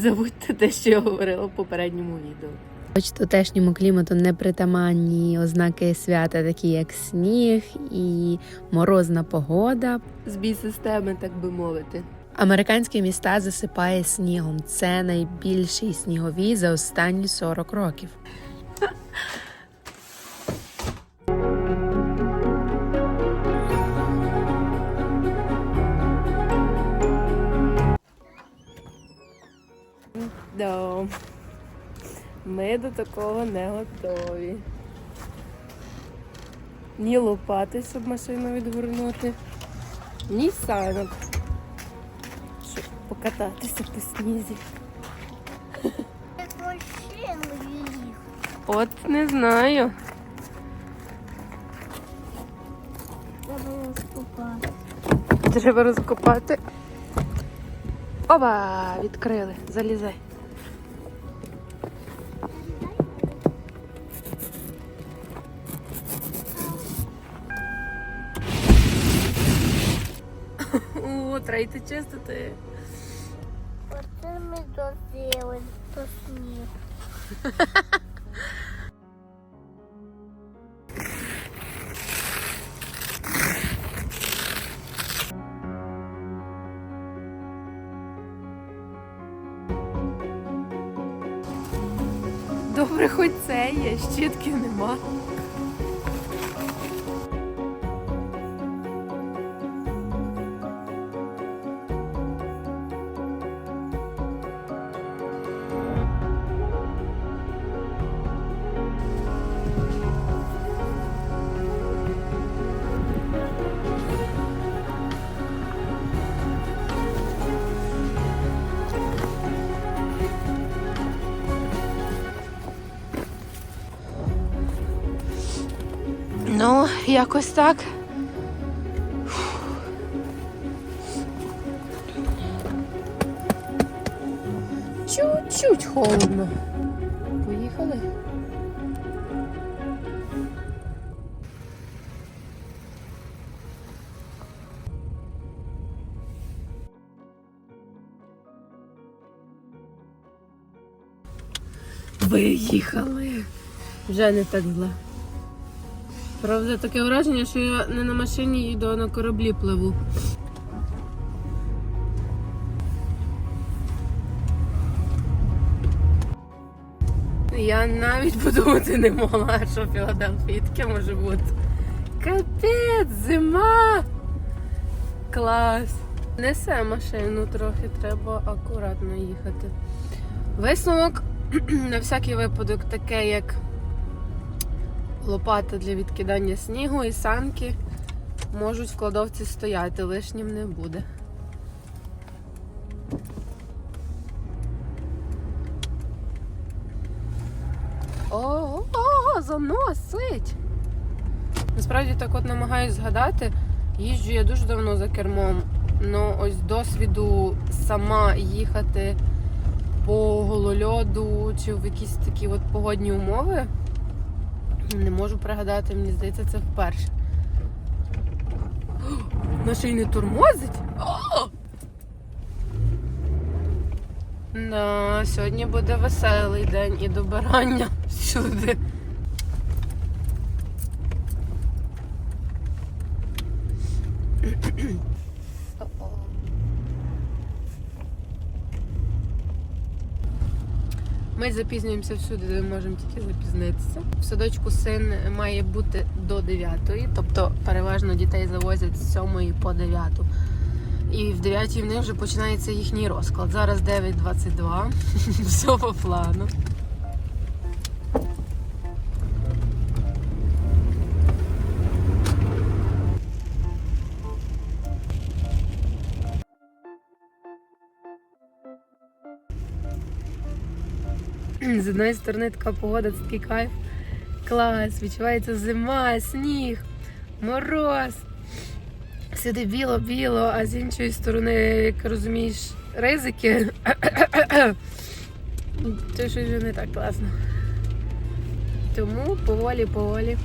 забудьте те, що я говорила в попередньому відео. Хоч тутешньому клімату непритаманні ознаки свята, такі як сніг і морозна погода з бій-системи, так би мовити. Американські міста засипає снігом. Це найбільший сніговій за останні 40 років. Да. Ми до такого не готові. Ні лопати, щоб машину відгорнути, ні санок, щоб покататися по снізі. От не знаю. Треба розкопати. Треба розкопати. Оба! Відкрили. Залізай. О, чистити. Оце ми дозили до сніг. Добре, хоч це є, щітки нема. Якось так. Чуть-чуть холодно. Поїхали. Виїхали. Вже не так зле. Правда, таке враження, що я не на машині їду, а на кораблі пливу. Я навіть подумати не могла, що Філадельфійське може бути. Капець, зима! Клас! Несе машину трохи, треба акуратно їхати. Висновок на всякий випадок таке, як лопата для відкидання снігу і санки можуть в кладовці стояти, лишнім не буде. О, о, заносить! Насправді так от намагаюсь згадати. Їжджу я дуже давно за кермом. Ну ось досвіду сама їхати по голольоду чи в якісь такі от погодні умови. Не можу пригадати, мені здається, це вперше. Наша й не тормозить? О! Да, сьогодні буде веселий день і добирання всюди. Ми запізнюємося всюди, де можемо тільки запізнитися. В садочку син має бути до 9, тобто переважно дітей завозять з 7 по 9. І в 9 в них вже починається їхній розклад. Зараз 9.22. Все по плану. З одної сторони така погода, це такий кайф. Клас, відчувається зима, сніг, мороз. Сюди біло-біло, а з іншої сторони, як розумієш, ризики. Це щось вже не так класно. Тому поволі-поволі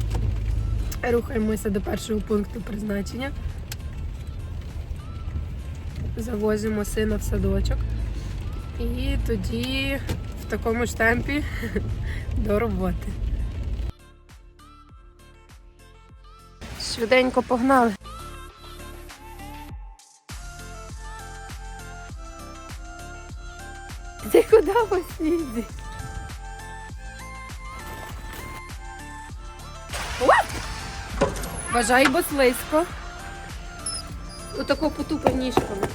рухаємося до першого пункту призначення. Завозимо сина в садочок. І тоді в такому ж темпі до роботи. Швиденько погнали. Ти куди по снізі? Бажай, бо слизько. Отако потупи ніжками.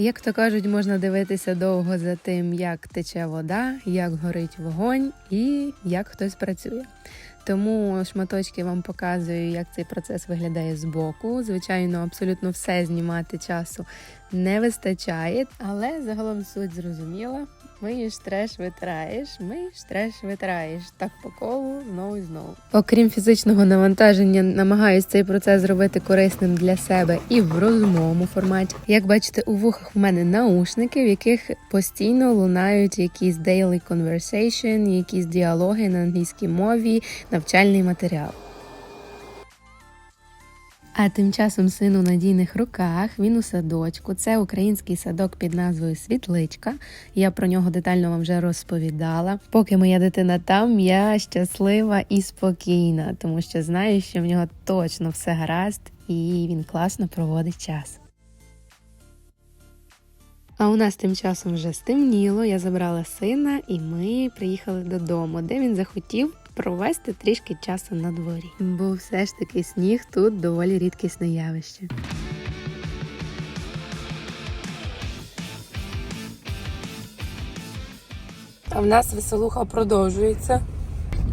Як то кажуть, можна дивитися довго за тим, як тече вода, як горить вогонь і як хтось працює. Тому шматочки вам показую, як цей процес виглядає збоку. Звичайно, абсолютно все знімати часу не вистачає, але загалом суть зрозуміла. Миєш треш, витираєш, миєш треш, витираєш. Так по колу знову і знову. Окрім фізичного навантаження, намагаюсь цей процес зробити корисним для себе і в розумовому форматі. Як бачите, у вухах в мене наушники, в яких постійно лунають якісь daily conversation, якісь діалоги на англійській мові, навчальний матеріал. А тим часом син у надійних руках, він у садочку. Це український садок під назвою Світличка. Я про нього детально вам вже розповідала. Поки моя дитина там, я щаслива і спокійна, тому що знаю, що в нього точно все гаразд і він класно проводить час. А у нас тим часом вже стемніло. Я забрала сина, і ми приїхали додому, де він захотів провести трішки часу на дворі. Бо все ж таки сніг тут доволі рідкісне явище. А в нас веселуха продовжується.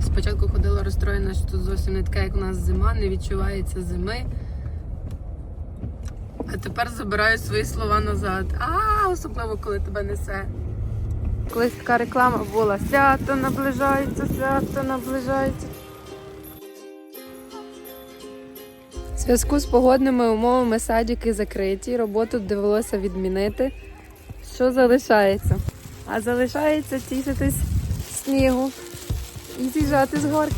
Спочатку ходила розстроєна, що тут зовсім не така, як у нас зима, не відчувається зими. А тепер забираю свої слова назад. А, особливо, коли тебе несе. Колись така реклама була. Свято наближається, свято наближається. В зв'язку з погодними умовами садики закриті, роботу довелося відмінити. Що залишається? А залишається тішитись снігу і з'їжджати з горки.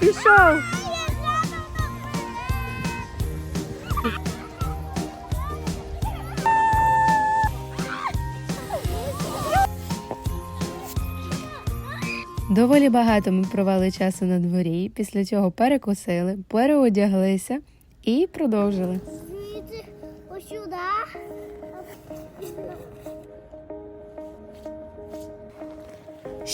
Пішов! Доволі багато ми провели часу на дворі, після чого перекусили, переодяглися і продовжили. Звідси ось.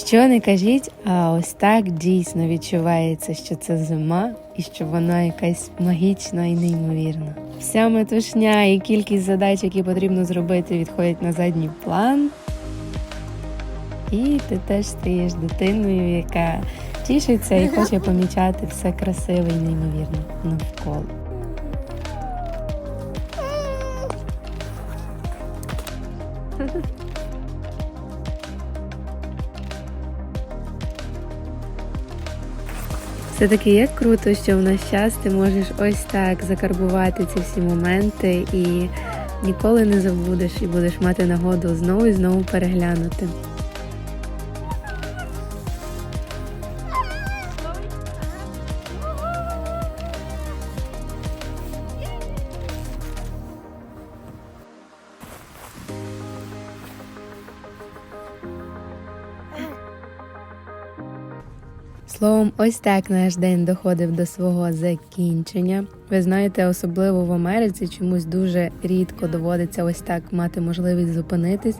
Що не кажіть, а ось так дійсно відчувається, що це зима і що вона якась магічна і неймовірна. Вся метушня і кількість задач, які потрібно зробити, відходять на задній план. І ти теж стаєш дитиною, яка тішиться і хоче помічати все красиве і неймовірне навколо. Все таки як круто, що в наш час ти можеш ось так закарбувати ці всі моменти і ніколи не забудеш, і будеш мати нагоду знову і знову переглянути. Ось так наш день доходив до свого закінчення. Ви знаєте, особливо в Америці чомусь дуже рідко доводиться ось так мати можливість зупинитись,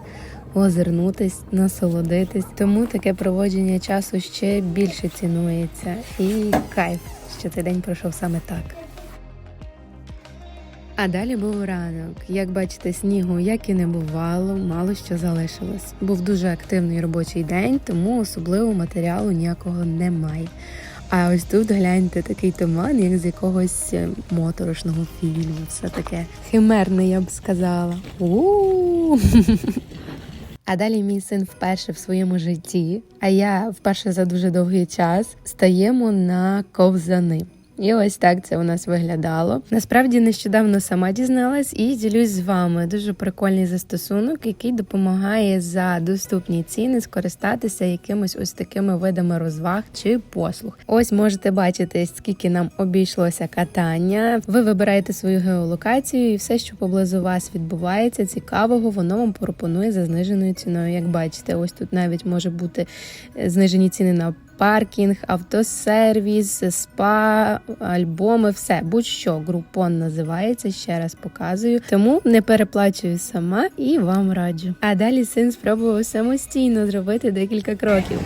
озирнутись, насолодитись. Тому таке проводження часу ще більше цінується. І кайф, що цей день пройшов саме так. А далі був ранок. Як бачите, снігу як і не бувало, мало що залишилось. Був дуже активний робочий день, тому особливо матеріалу ніякого немає. А ось тут гляньте такий туман, як з якогось е, моторошного фільму. Все таке химерне, я б сказала. У-у-у! А далі мій син вперше в своєму житті, а я вперше за дуже довгий час стаємо на ковзани. І ось так це у нас виглядало. Насправді нещодавно сама дізналась і ділюсь з вами. Дуже прикольний застосунок, який допомагає за доступні ціни скористатися якимось ось такими видами розваг чи послуг. Ось можете бачити, скільки нам обійшлося катання. Ви вибираєте свою геолокацію, і все, що поблизу вас відбувається, цікавого, воно вам пропонує за зниженою ціною. Як бачите, ось тут навіть може бути е, знижені ціни на паркінг, автосервіс, спа, альбоми, все будь-що групон називається. Ще раз показую. Тому не переплачую сама і вам раджу. А далі син спробував самостійно зробити декілька кроків.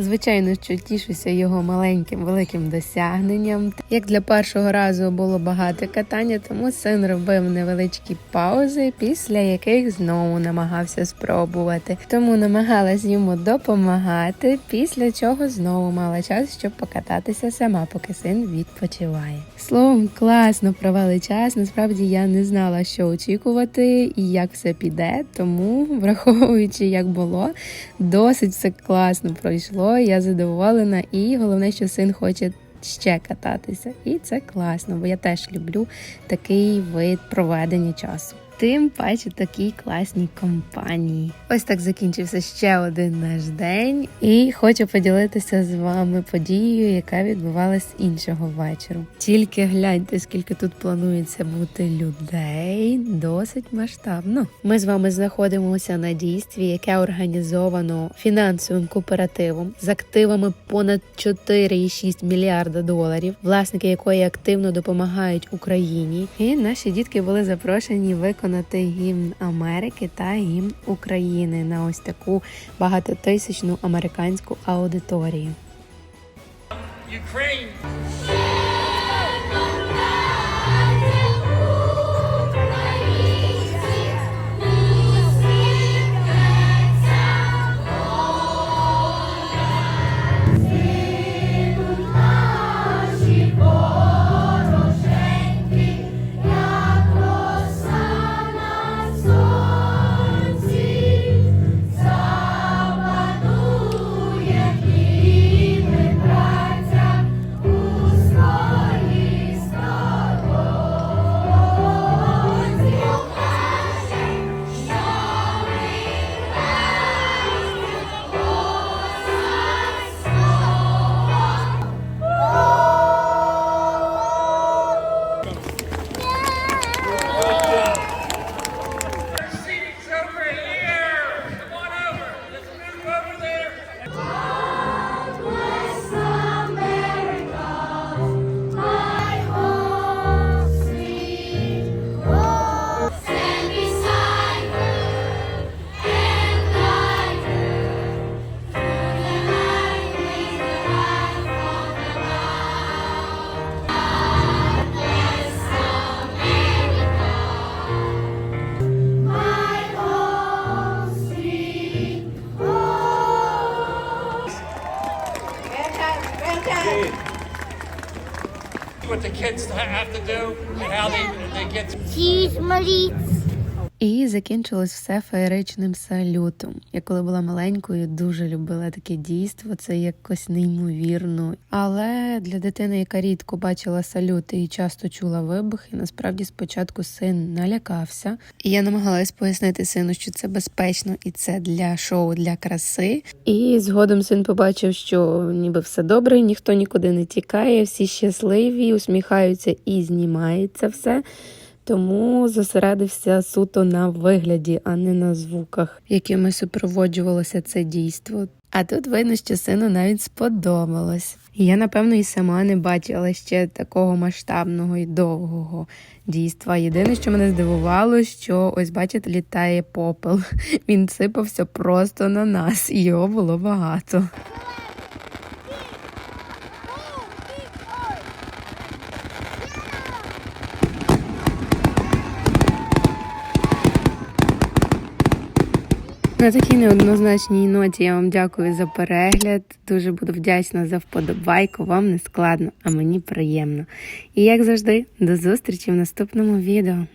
Звичайно, що тішуся його маленьким великим досягненням. Як для першого разу було багато катання, тому син робив невеличкі паузи, після яких знову намагався спробувати. Тому намагалась йому допомагати. Після чого знову мала час, щоб покататися сама, поки син відпочиває. Словом, класно провели час. Насправді я не знала, що очікувати і як все піде. Тому, враховуючи, як було, досить все класно пройшло. Я задоволена, і головне, що син хоче ще кататися. І це класно, бо я теж люблю такий вид проведення часу. Тим паче такій класній компанії. Ось так закінчився ще один наш день, і хочу поділитися з вами подією, яка відбувалась іншого вечору. Тільки гляньте, скільки тут планується бути людей, досить масштабно. Ми з вами знаходимося на дійстві, яке організовано фінансовим кооперативом з активами понад 4,6 мільярда доларів, власники якої активно допомагають Україні. І наші дітки були запрошені виконати гімн Америки та гімн України на ось таку багатотисячну американську аудиторію. Ukraine. Cheese І закінчилось все феєричним салютом. Я коли була маленькою, дуже любила таке дійство. Це якось неймовірно. Але для дитини, яка рідко бачила салюти і часто чула вибухи, насправді спочатку син налякався. І я намагалась пояснити сину, що це безпечно і це для шоу, для краси. І згодом син побачив, що ніби все добре, ніхто нікуди не тікає, всі щасливі, усміхаються і знімається все. Тому зосередився суто на вигляді, а не на звуках, якими супроводжувалося це дійство. А тут видно, що сину навіть сподобалось. Я, напевно, і сама не бачила ще такого масштабного і довгого дійства. Єдине, що мене здивувало, що ось бачите, літає попел. Він сипався просто на нас, і його було багато. На такій неоднозначній ноті я вам дякую за перегляд. Дуже буду вдячна за вподобайку. Вам не складно, а мені приємно. І як завжди, до зустрічі в наступному відео.